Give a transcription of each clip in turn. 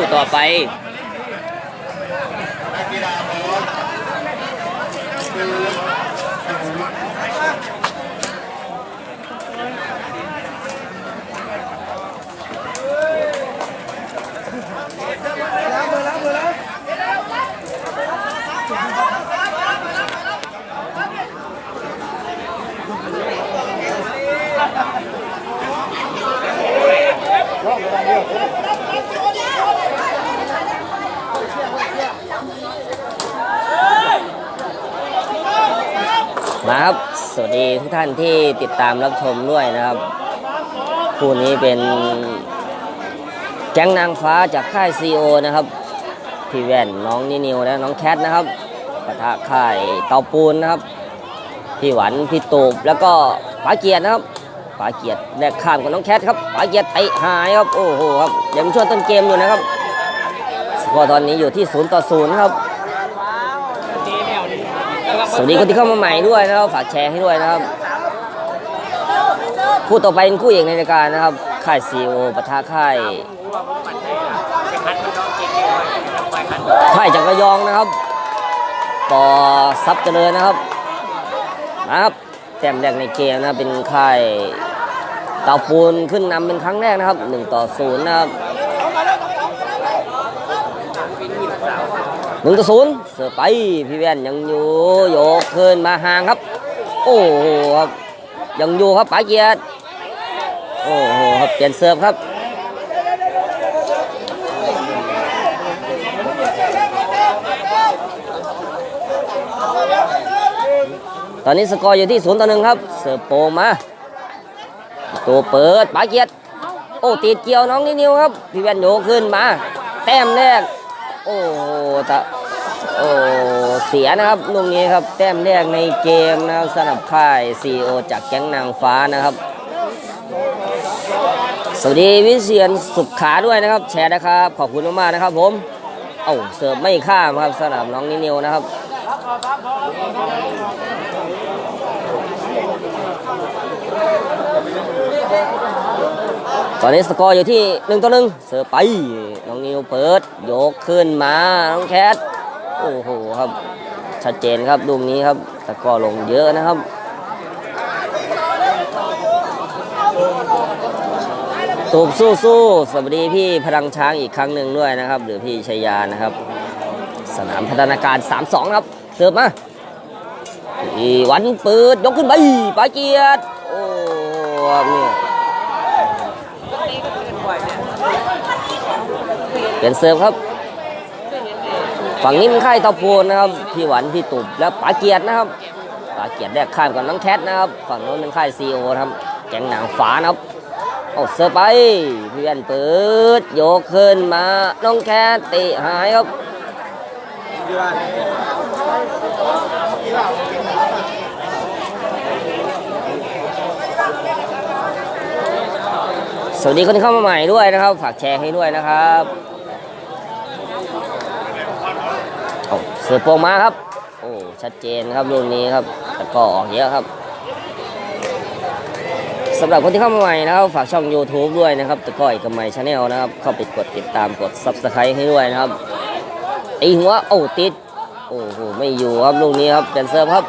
คู่ต่อไป มาครับ สวัสดีทุกท่านที่ติดตามรับชมด้วยนะครับ คู่นี้เป็นแก๊งนางฟ้าจากค่ายซีโอนะครับ พี่แว่นน้องนินิวและน้องแคทนะครับปะทะค่ายเตาปูนนะครับ พี่หวัน พี่ตูบแล้วก็ป๋าเกียรตินะครับป๋าเกียรติแลกข้ามกับน้องแคทครับป๋าเกียรติเตหายครับ โอ้โหครับยังช่วงต้นเกมอยู่นะครับสกอร์ตอนนี้อยู่ที่0ต่อ0ครับ วัสดีคนที่เข้ามาใหม่ด้วยนะครับฝากแชร์ให้ด้วยนะครับคู่ต่อไปเป็นคู่เอกในรายการนะครับค่ายซีโอปะทะค่ายค่ายจากระยองนะครับปอซับเจริญนะครับนะครับแต้มแรกในเกมนะเป็นค่ายเตาปูนขึ้นนำเป็นครั้งแรกนะครับ1ต่อ0นะครับ หนึ่งต่อศูนย์เสือไปพี่แว่นยังอยู่โยกขึ้นมาห่างครับ โอ้โหครับยังอยู่ครับป๋าเกียรติโอ้โหครับเปลี่ยนเสิร์ฟครับตอนนี้สกอร์อยู่ที่ศูนย์ต่อหนึ่งครับ เสิร์ฟโปงมา ตัวเปิดป๋าเกียรติโอ้ติดเกี่ยวน้องนิดนิวครับ พี่แว่นโยกขึ้นมา แต้มแรก โอ้ตะโอ้เสียนะครับลูกนี้ครับแต้มแรกในเกมนะครับสำหรับค่ายซีโอจากแก๊งนางฟ้านะครับ สวัสดีวิเชียนสุขขาด้วยนะครับ แชร์นะครับ ขอบคุณมากๆนะครับ ผมเอ้าเสิร์ฟไม่ข้ามครับสำหรับน้องนินิวนะครับ ตอนนี้สกอร์อยู่ที่หนึ่งต่อหนึ่งเสิร์ฟไปน้องนิวเปิดยกขึ้นมาน้องแคทโอ้โหครับ ชัดเจนครับลูกนี้ครับสกอร์ลงเยอะนะครับตูบสู้สู้สวัสดีพี่พลังช้างอีกครั้งหนึ่งด้วยนะครับ หรือพี่ชัยานะครับ สนามพัฒนาการ 3-2 ครับ เสิร์ฟมาอีวันเปิดยกขึ้นไปปาเกียรติโอ้ครับเนี่ย เปลี่ยนเสิร์ฟครับ ฝั่งนี้เป็นค่ายตาปูนนะครับ พี่หวันพี่ตุบและป๋าเกียรตินะครับป๋าเกียรติแรกข้ามกับน้องแคทนะครับ ฝั่งโน้นเป็นค่ายซีโอครับ แกงหนังฝานะครับเอาเสิร์ฟไปพี่แว่นเปิดโยกขึ้นมาน้องแคทตะหายครับสวัสดีคนที่เข้ามาใหม่ด้วยนะครับ ฝากแชร์ให้ด้วยนะครับ เอาเสือโปรงมาครับ โอ้ชัดเจนครับลูกนี้ครับแต่ก็ออกเยอะครับสำหรับคนที่เข้ามาใหม่นะครับฝากช่อง YouTube ด้วยนะครับตะก้อยกับไมชาแนลนะครับ เข้าไปกดติดตามกด Subscribe ให้ด้วยนะครับไอหัวโอ้ติด โอ้โหไม่อยู่ครับลูกนี้ครับเปลี่ยนเซิร์ครับ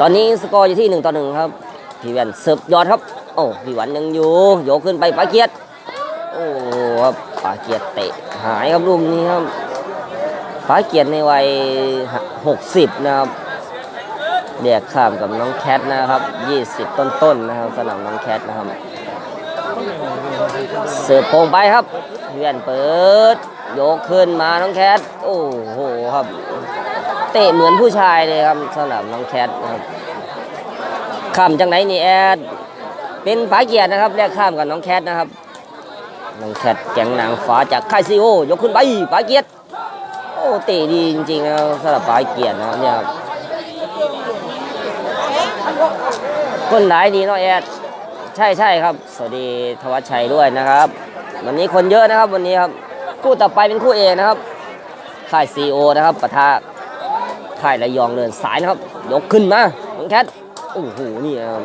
ตอนนี้สกอร์อยู่ที่หนึ่งต่อหนึ่งครับ พี่แวนเสิร์ฟยอดครับ อ้พี่หวันยังอยู่โยกขึ้นไปปาเกียรติโอ้ครับปาเกียรติเตะหายครับลูกนี้ครับปาเกียรติในวัยหกสิบนะครับเรียกข้ามกับน้องแคทนะครับยี่สิบต้นๆนะครับสนามน้องแคทนะครับเสิร์ฟโป่งไปครับพี่แว่นเปิดโยกขึ้นมาน้องแคทโอ้โหครับ เตะเหมือนผู้ชายเลยครับสำหรับน้องแคทนะครับข้ามจากไหนนี่แอด เป็นฝาเกียรตินะครับแรกข้ามกับน้องแคทนะครับน้องแคทแก๊งนางฟ้าจากค่ายซีโอยกขึ้นไปฝาเกียรติโอ้เตะดีจริงๆนะสำหรับฝาเกียรตินะครับเนี่ยครับคนหลายดีเนาะแอดใช่ใช่ครับ สวัสดีธวัชชัยด้วยนะครับ วันนี้คนเยอะนะครับวันนี้ครับคู่ต่อไปเป็นคู่เอกนะครับค่ายซีโอนะครับปะทะค่ายระยองเดินสายนะครับ ยกขึ้นมาน้องแคทโอ้โหนี่ครับ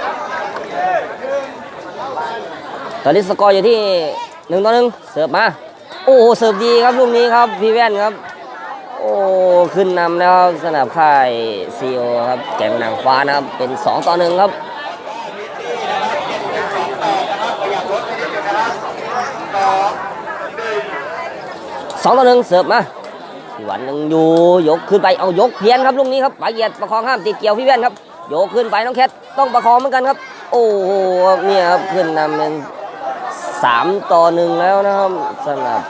ตอนนี้สกอร์อยู่ที่หนึ่งต่อหนึ่งเสิร์ฟมา โอ้โหเสิร์ฟดีครับลูกนี้ครับพี่แว่นครับ โอ้ขึ้นนำแล้วสนับค่ายซีโอครับแกงนางฟ้านะครับเป็น2ต่อหนึ่งครับสองต่อหนึ่งเสิร์ฟมาพี่หวันยังอยู่ยกขึ้นไปเอายกเพี้ยนครับลูกนี้ครับปาเหยียดประคองห้ามติดเกี่ยวพี่แว่นครับโยกขึ้นไปน้องแคทต้องประคองเหมือนกันครับ โอ้โหเนี่ยครับขึ้นนำเป็นสามต่อหนึ่งแล้วนะครับสำหรับ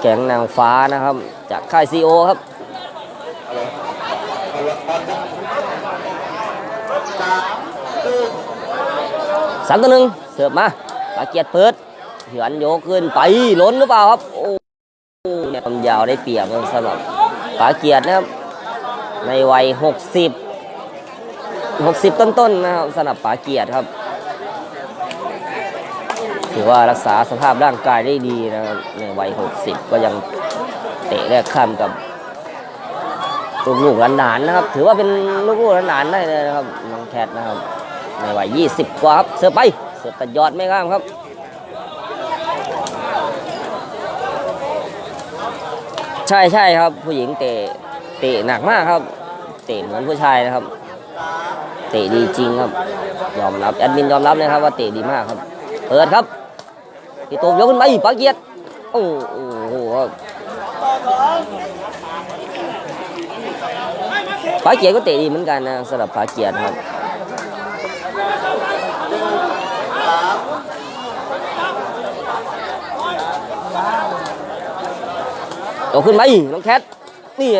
แก๊งนางฟ้านะครับ จากค่ายซีโอครับสามต่อหนึ่งเสิร์ฟมาปาเกียรติเปิดหยวนโยกขึ้นไปล้นหรือเปล่าครับ โอ้โหเนี่ยความยาวได้เปรียบสำหรับปาเกียรตินะครับ ในวัย60 60 ต้นๆนะครับสำหรับป๋าเกียรติครับ ถือว่ารักษาสภาพร่างกายได้ดีนะครับในวัย 60 ก็ยังเตะแรกข้ามกับลูกๆหลานๆนะครับ ถือว่าเป็นลูกๆหลานๆได้เลยนะครับน้องแคทนะครับ ในวัย 20 กว่าครับเสือไปเสือตัดยอดไม่ข้ามครับใช่ใช่ครับผู้หญิงเตะเตะหนักมากครับ เตะเหมือนผู้ชายนะครับ เตะดีจริงครับ ยอมรับแอดมินยอมรับเลยครับว่าเตะดีมากครับ เปิดครับพี่ตูมยกขึ้นไปปาเกียรติโอ้โหปาเกียรติก็เตะดีเหมือนกันนะสำหรับปาเกียรติครับยกขึ้นไปน้องแคทนี่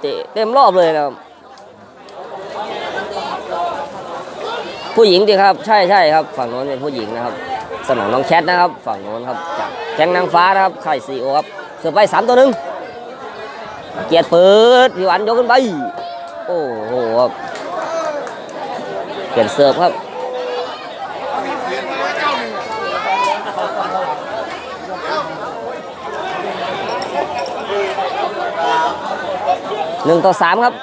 เตะเต็มรอบเลยนะครับ ผู้หญิงดีครับ ใช่ใช่ครับ ฝั่งโน้นเป็นผู้หญิงนะครับ สนามน้องแคทนะครับ ฝั่งโน้นครับจากแก๊งนางฟ้านะครับค่ซีโอครับเสือไปสามตัวหนึ่งเกียรติเปิดพี่หวันยกขึ้นไป โอ้โหครับเปลี่ยนเสิร์ฟครับหนึ่งต่อสามครับ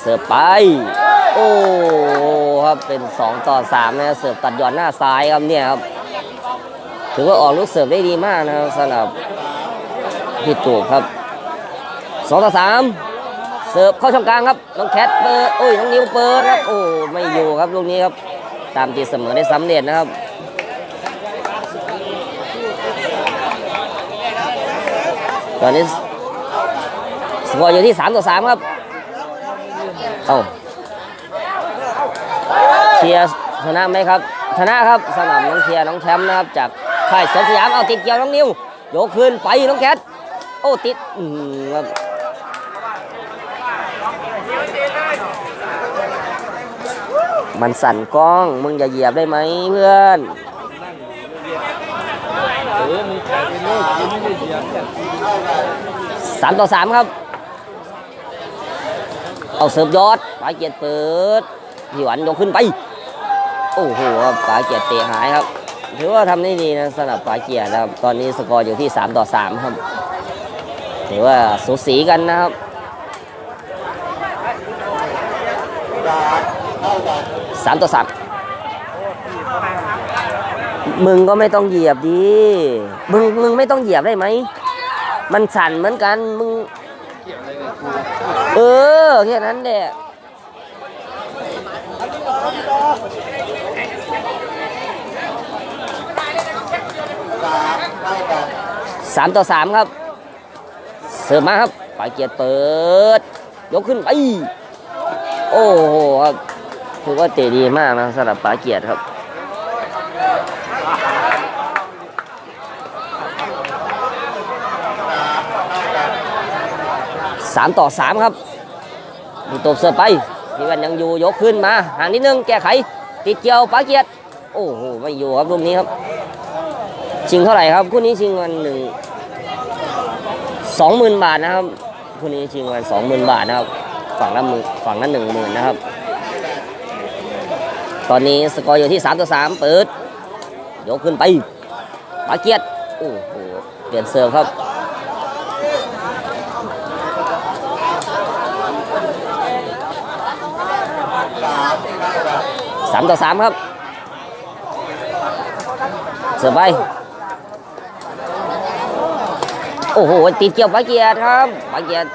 เสิร์ฟไป โอ้ ครับเป็นสองต่อสามนะเสิร์ฟตัดหย่อนหน้าซ้ายครับเนี่ยครับถือว่าออกลูกเสิร์ฟได้ดีมากนะครับสำหรับพี่ตูบครับสองต่อสามเสิร์ฟเข้าช่องกลางครับน้องแคทเปิดโอ้ยน้องนิวเปิดครับโอ้ไม่อยู่ครับลูกนี้ครับตามตีเสมอได้สำเร็จนะครับตอนนี้สกอร์อยู่ที่ 3 ต่อ 3 ครับ เอ้า เชียร์ชนะไหมครับ ชนะครับสนามน้องเชียร์น้องแชมป์นะครับ จากค่ายสวนสยามเอาติดเกี่ยวน้องนิวโยกขึ้นไปน้องแคทโอ้ติดอืมครับมันสั่นกล้องมึงอย่าเหยียบได้ไหมเพื่อนสามต่อสามครับ เอาเสิร์ฟยอดไปเกียรติเปิดพี่หวันยกขึ้นไป โอ้โหครับปาเกียรติเตะหายครับ ถือว่าทำได้ดีนะสำหรับปาเกียรตินะครับ ตอนนี้สกอร์อยู่ที่ 3 ต่อ 3 ครับ ถือว่าสูสีกันนะครับสามต่อสามมึงก็ไม่ต้องเหยียบดีมึงมึงไม่ต้องเหยียบได้ไหม มันสั่นเหมือนกัน มึง เออแค่นั้นแหละ สามต่อสามครับ เสิร์ฟมาครับปาเกียรติเปิด ยกขึ้นไปโอ้โหครับถือว่าเตะดีมากนะสำหรับปาเกียรติครับสามต่อสามครับมีตบเสือไปพี่ว่นยังอยู่ยกขึ้นมาห่างนิดนึงแก้ไข ติดเกี่ยวปาเกียรติโอ้โหไม่อยู่ครับลูกนี้ครับ ชิงเท่าไหร่ครับคู่นี้ชิงวันหนึ่งสองหมื่นบาทนะครับคู่นี้ชิงวันสองหมื่นบาทนะครับ ฝั่งละหมื่นฝั่งละหนึ่งหมื่นนะครับ ตอนนี้สกอร์อยู่ที่สามต่อสามเปิดยกขึ้นไปปาเกียรติโอ้โหเปลี่ยนเสิร์ฟครับสามต่อสามครับ เสิร์ฟไป โอ้โหติดเกี่ยวปาเกียรครับปาเกียรติ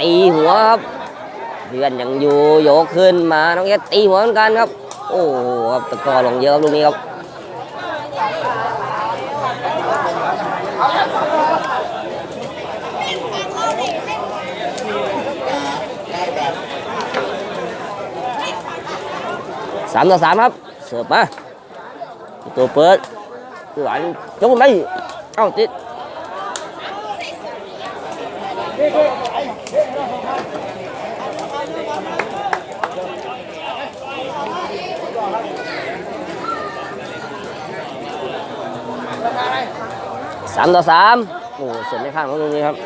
ตีหัวครับเพื่อนยังอยู่โยกขึ้นมาน้องเอสตีหัวเหมือนกันครับ โอ้โหครับตะกอลงเยอะครับลูกนี้ครับสามต่อสามครับ เสิร์ฟมาตัวเปิดหวานยกไม่เอ้าติด สามต่อสามโอ้เสิร์ฟไม่ข้างของตรงนี้ครับ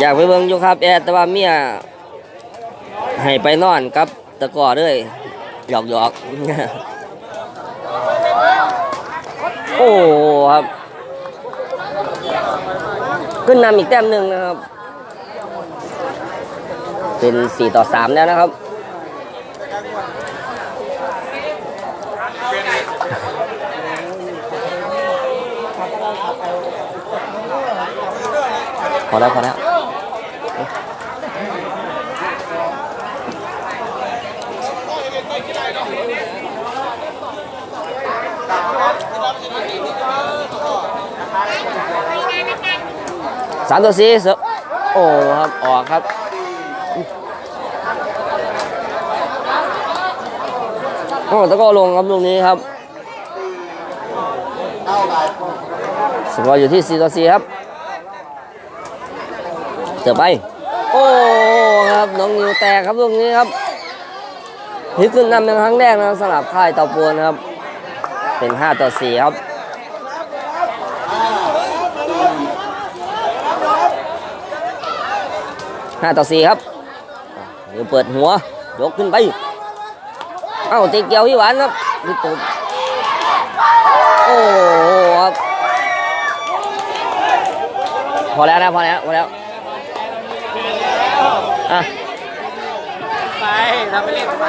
อยากไปเบิ่งอยู่ครับแอแต่ว่าเมียให้ไปนอนกับตะกร้อเลยหยอกหยอกโอ้ครับ ขึ้นนำอีกแต้มหนึ่งนะครับ เป็น4ต่อ3แล้วนะครับพอแล้วพอแล้วสามตัวสี่สโอ้ครับ ออกครับ โอ้ตะโกลงครับลูกนี้ครับสกอร์อยู่ที่4ต่อ4ครับเสือไป โอ้ครับน้องนิวแตกครับลูกนี้ครับนี่ขึ้นนำเป็นครั้งแรกนะสำหรับค่ายเตาปูนครับ เป็น 5 ต่อ 4 ครับ5ต่อ4ครับนิวเปิดหัวยกขึ้นไป อ้าตีเกี่ยวพี่หวานครับพี่ตุ๊บโอ้โหครับพอแล้วนะพอแล้วพอแล้วอะไปทำไปเล่นไป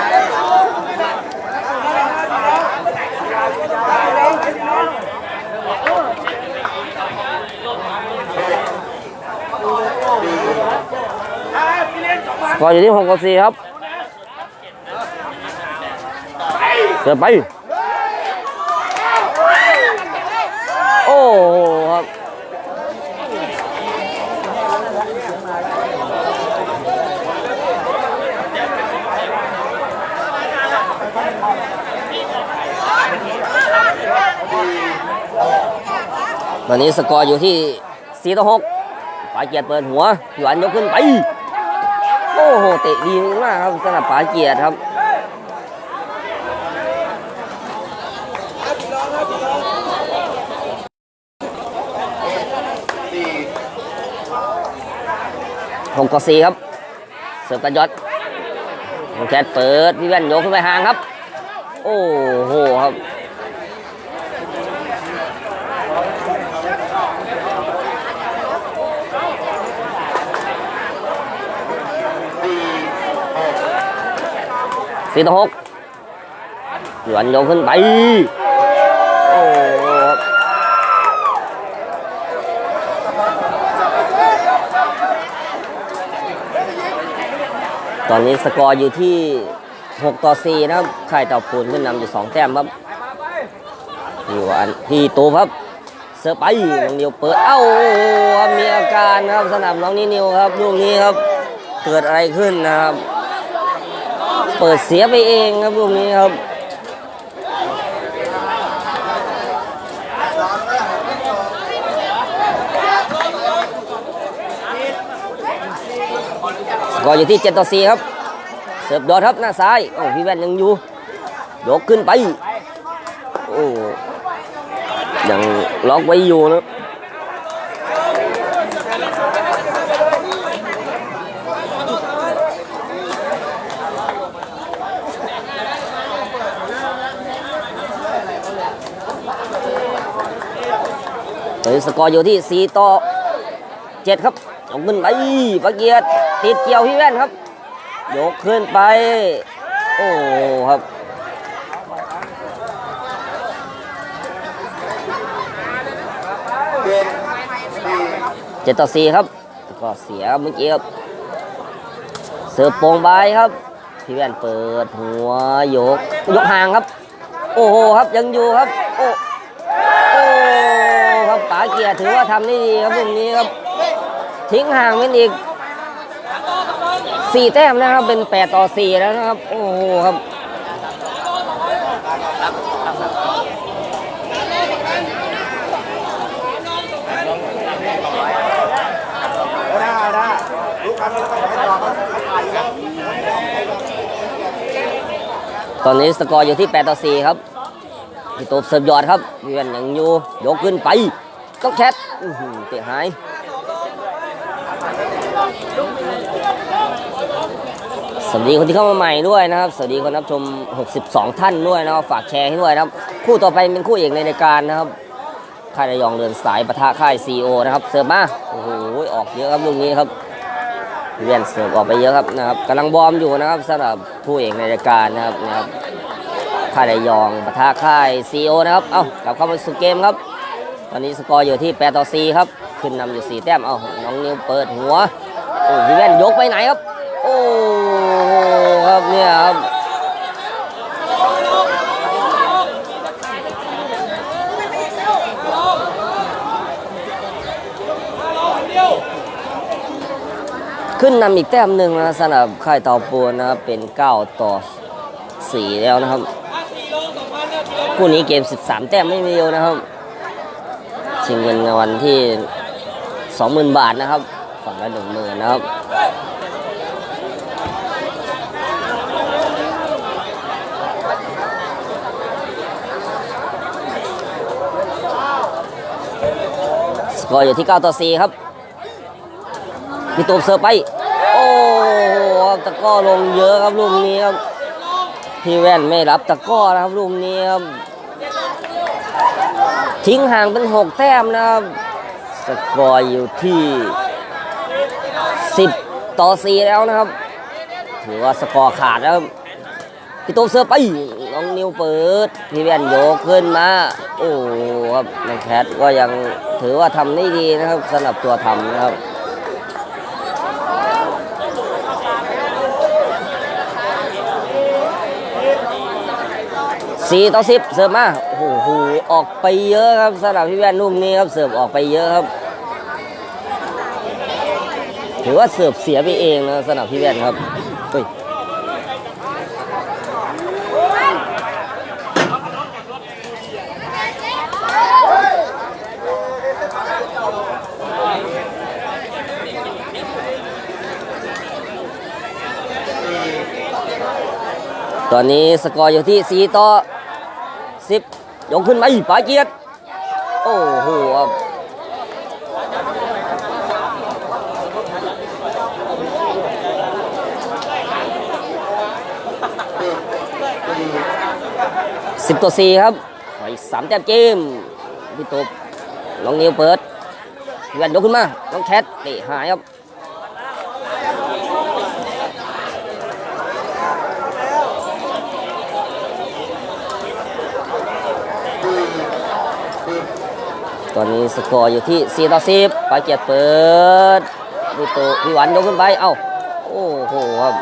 สกอร์อยู่ที่หกกับสี่ครับ เสือไป โอ้โหครับตอนนี้สกอร์อยู่ที่4ต่อ6ปาเกียรติเปิดหัวหยวนยกขึ้นไป โอ้โห เตะดีมากครับสำหรับปาเกียรติครับ หกต่อสี่ครับ เสิร์ฟกันยอดน้องแคทเปิดพี่แว่นโยกขึ้นไปห่างครับ โอ้โหครับสี่ต่อหกหยวนโยกขึ้นไป โอ้โหครับ ตอนนี้สกอร์อยู่ที่ 6 ต่อ 4 นะครับค่ายเต่าปูนขึ้นนำอยู่ 2 แต้มครับพี่หวานที่ตูครับ เสือไปน้องนิวเปิด เอ้าโอ้โหครับมีอาการครับสนามน้องนินิวครับลูกนี้ครับ เกิดอะไรขึ้นนะครับ เปิดเสียไปเองครับลูกนี้ครับ ก็อยู่ที่ 7 ต่อ 4 ครับ เสิร์ฟดอทครับหน้าซ้ายโอ้พี่แว่นยังอยู่ยกขึ้นไปโอ้ยังล็อกไว้อยู่นะตอนนี้สกอร์อยู่ที่ 4 ต่อ 7 ครับยกขึ้นไปประเกียรติ ติดเกี่ยวพี่แว่นครับ ยกขึ้นไป โอ้ครับเจ็ดต่อสี่ครับแล้วก็เสียครับเมื่อกี้ครับ เสิร์ฟโป่งใบครับ พี่แว่นเปิดหัวยก ยกห่างครับ โอ้โหครับยังอยู่ครับ โอ้โอ้ครับป๋าเกียร์ถือว่าทำได้ดีครับตรงนี้ครับ ทิ้งห่างเป็นอีก สี่แต้มนะครับเป็นแปดต่อสี่แล้วนะครับ โอ้โหครับตอนนี้สกอร์อยู่ที่8ต่อ4ครับพี่ตูบเสิร์ฟยอดครับพี่แว่นยังอยู่ยกขึ้นไปต้องแคทอื้อหือเตะหาย วัสดีคนที่เข้ามาใหม่ด้วยนะครับ สวัสดีคนรับชม 62 ท่านด้วยนะครับฝากแชร์ให้ด้วยนะครับ คู่ต่อไปเป็นคู่เอกในรายการนะครับค่ายระยองเดินสายปะทะค่ายซีโอนะครับ เสิร์ฟมา โอ้โห ออกเยอะครับลูกนี้ครับเวียนเสิร์ฟออกไปเยอะครับนะครับกำลังบอมอยู่นะครับสำหรับผู้เอกในรายการนะครับนะครับค่ายระยองปะทะค่ายซีโอนะครับ เอ้ากลับเข้ามาสู่เกมครับ ตอนนี้สกอร์อยู่ที่8ต่อ4ครับ ขึ้นนำอยู่ 4 แต้ม เอ้า น้องนิวเปิดหัว โอ้พี่แว่นยกไปไหนครับ โอ้ ครับเนี่ยครับขึ้นนำอีกแต้มหนึ่งนะสำหรับค่ายเตาปูนนะครับเป็น 9 ต่อ 4 แล้วนะครับคู่นี้เกม 13 แต้มไม่มีเดียวนะครับชิงเงินรางวัลที่ 20,000 บาทนะครับฝั่งละหนึ่งหมื่นนะครับ กอร์อยู่ที่9ต่อ4ครับพี่ตูบเสิร์ฟไป โอ้ตะก้อลงเยอะครับลูกนี้ครับพี่แว่นไม่รับตะก้อนะครับลูกนี้ครับทิ้งห่างเป็น 6 แต้มนะครับสกอร์อยู่ที่ 10 ต่อ 4 แล้วนะครับ ถือว่าสกอร์ขาดแล้วพี่ตูบเสิร์ไป น้องนิวเปิด พี่แว่นโยกขึ้นมา โอ้โหครับน้องแคทก็ยังถือว่าทำได้ดีนะครับสำหรับตัวทำนะครับสี่ต่อสิบเสิร์ฟมาโอ้โหออกไปเยอะครับสำหรับพี่แว่นลูกนี้ครับเสิร์ฟออกไปเยอะครับ ถือว่าเสิร์ฟเสียไปเองนะสำหรับพี่แว่นครับเฮ้ย ตอนนี้สกอร์อยู่ที่ 4 ต่อ 10 ยกขึ้นมาอีกปาเกียรติ โอ้โหสิบต่อสี่ครับขออีกสามแต้มเกมพี่ตบน้องนิวเปิดเพี่แว่นยกขึ้นมา น้องแคทตะหายครับ ตอนนี้สกอร์อยู่ที่ 4 ต่อ 10ปาเกียรติเปิดพี่โตพี่หวันยกขึ้นไป เอ้า โอ้โหครับ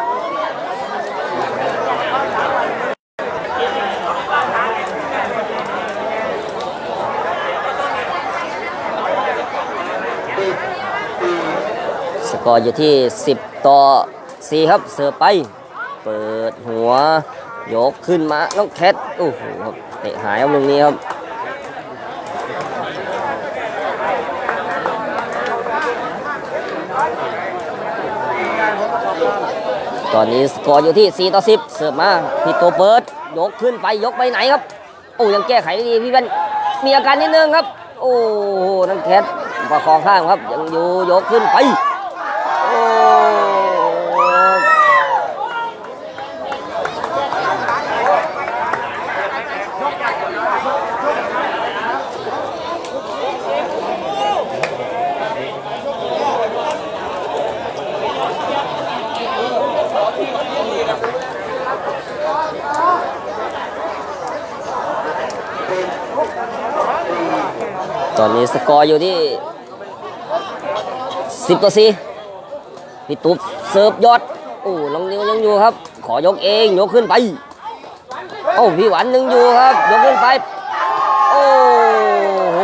สกอร์อยู่ที่ 10 ต่อ 4 ครับ เสิร์ฟไป เปิดหัว ยกขึ้นมา น้องแคท โอ้โหครับเตะหายครับตรงนี้ครับ ตอนนี้สกอร์อยู่ที่ 4 ต่อ 10 เสิร์ฟมาพี่โตเปิด ยกขึ้นไปยกไปไหนครับ โอ้ยังแก้ไขได้ดีพี่เป็นมีอาการนิดนึงครับ โอ้โหนังแคทประคองข้างครับ ยังอยู่ยกขึ้นไป สกอร์อยู่ที่10ต่อ4พี่ตุ๊บเสิร์ฟยอดโอ้น้องนิวยังอยู่ครับ ขอยกเองยกขึ้นไปโอ้พี่หวันยังอยู่ครับ ยกขึ้นไป โอ้โห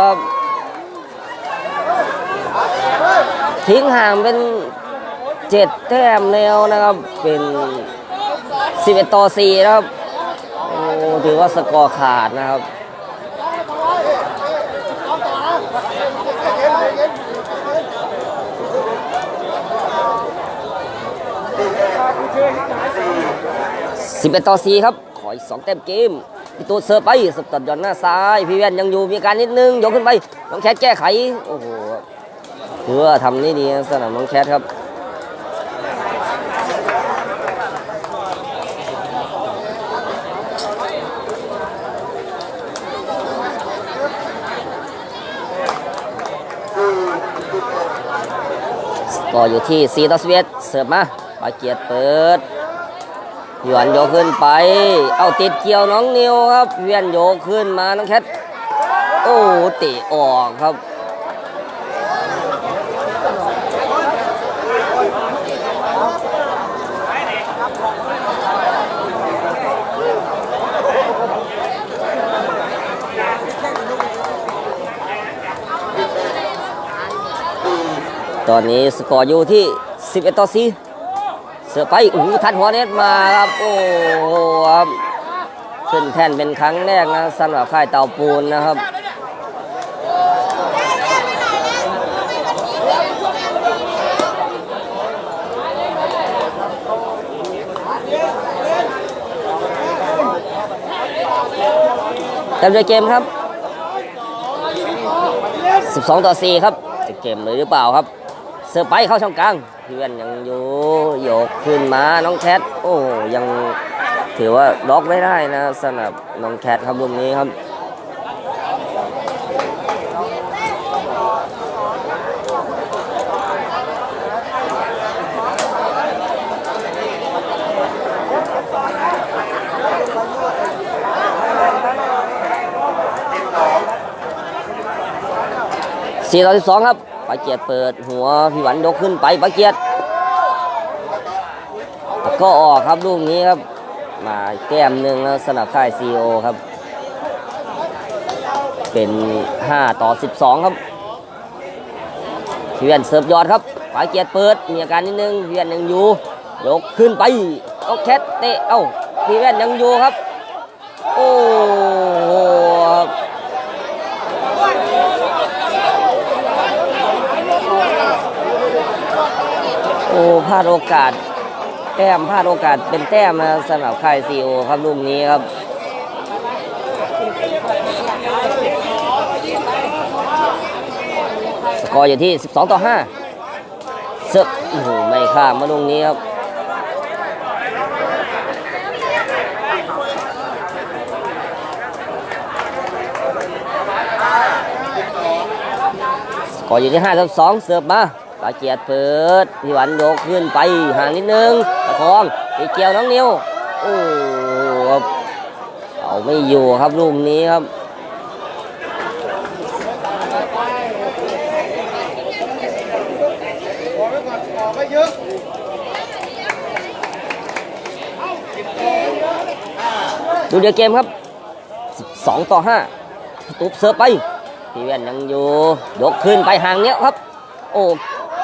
ครับทิ้งห่างเป็นเจ็ดแต้มแล้วนะครับ เป็น11ต่อ4นะครับ โอ้ถือว่าสกอร์ขาดนะครับ 11 ต่อ 4 ครับ ขออีก2แต้มเกมพี่ตูนเสิร์ฟไปสบตัดย่อนหน้าซ้าย พี่แว่นยังอยู่มีการนิดนึงยกขึ้นไปน้องแคทแก้ไข โอ้โหถือว่าทำนี่ดีสนามน้องแคทครับก็อยู่ที่ 4 ต่อ 11 เสิร์ฟมาปาเกียรติเปิด หยวนโยกขึ้นไป เอาติดเกี่ยวน้องนิวครับ เวียนโยกขึ้นมาน้องแคท โอ้เตะออกครับตอนนี้สกอร์อยู่ที่ 11 ต่อ4 เสือไปโอ้โหทัดหัวเน็ตมาครับโอ้โหครับขึ้นแท่นเป็นครั้งแรกนะสำหรับค่ายเตาปูนนะครับเต็มเลยเกมครับ 12 ต่อ 4 ครับจะเกมเลยหรือเปล่าครับ เสือไปเข้าช่องกลาง พื่อนยังอยู่โยกขึ้นมาน้องแคทโอ้ยังถือว่าล็อกไม่ได้นะสำหรับน้องแคทครับลูกนี้ครับสี่ต่อสิบสองครับ ปาเกียรเปิดหัวพี่หวันยกขึ้นไปปาเกียรติก็ออกครับลูกนี้ครับ มาแก้มหนึ่งแล้วสนับค่ายซีโอครับ เป็น 5 ต่อ 12 ครับพี่เวียนเสิร์ฟยอดครับปาเกียรเปิดมีอาการนิดนึงพี่เวียนยังอยู่ยกขึ้นไปเอาแคทเตะเอ้าพี่เวียนยังอยู่ครับ โอ้โหครับ โอ้พลาดโอกาส แต้มพลาดโอกาสเป็นแต้มนะสำหรับค่ายซีโอครับลูกนี้ครับสกอร์อยู่ที่ 12 ต่อ 5เสิร์ฟโอ้โหไม่ข้ามมาลูกนี้ครับสกอร์อยู่ที่5ต่อ2เสิร์ฟมา ปาเกียรติเปิดพี่หวันยกขึ้นไปห่างนิดนึงประคองไปเกี่ยวน้องนิวโอ้ครับเอาไม่อยู่ครับลูกนี้ครับดูเดียวเกมครับ 12 ต่อ 5 ตุ๊บเสิร์ฟไป พี่แว่นยังอยู่ ยกขึ้นไปห่างเนี้ยครับ โอ้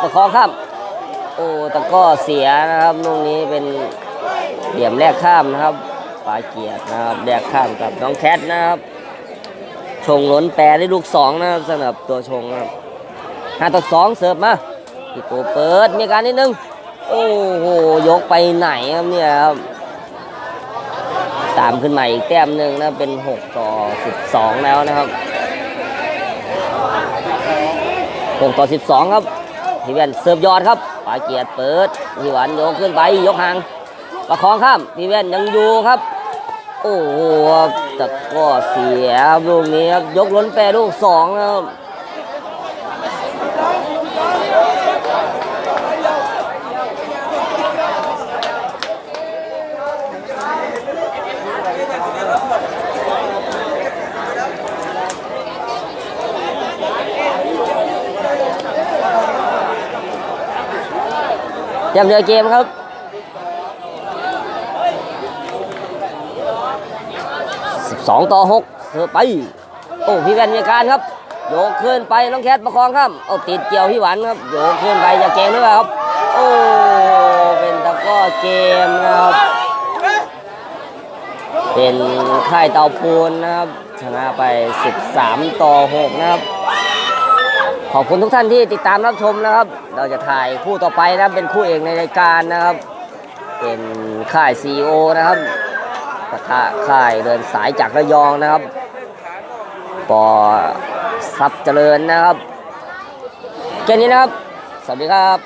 ประคองข้าม โอ้ตะก้อเสียนะครับลูกนี้เป็นเหลี่ยมแรกข้ามนะครับปลาเกียรตินะครับแรกข้ามกับน้องแคทนะครับชงล้นแปรได้ลูกสองนะครับสำหรับตัวชงนะครับห้าต่อสองเสิร์ฟมาพี่โตเปิดมีการนิดนึงโอ้โหยกไปไหนครับเนี่ยครับตามขึ้นมาอีกแต้มหนึ่งนะเป็น 6 ต่อ 12 แล้วนะครับ 6 ต่อ 12 ครับ ทีเวียนเสิร์ฟยอดครับปาเกียรติเปิดพี่หวันโยกขึ้นไปยกห่างประคองข้ามทีเวียนยังอยู่ครับ โอ้โหแต่ก็เสียครับลูกนี้ครับยกล้นแปรลูกสองครับ เตรียมเรือเกมครับ12ต่อ6เสือไป โอ้พี่แวนมีการครับ โยกขึ้นไปน้องแคทประคองครับเอาติดเกี่ยวพี่หวันครับ โยกขึ้นไปจะเกมหรือเปล่าครับ โอ้ เป็นตะก้อเกมนะครับ เป็นค่ายเตาปูนนะครับ ชนะไป 13 ต่อ 6 นะครับ ขอบคุณทุกท่านที่ติดตามรับชมนะครับ เราจะถ่ายคู่ต่อไปนะเป็นคู่เอกในรายการนะครับ เป็นค่ายซีโอนะครับปะทะค่ายเดินสายจากระยองนะครับปอทรัพย์เจริญนะครับแค่นี้นะครับ สวัสดีครับ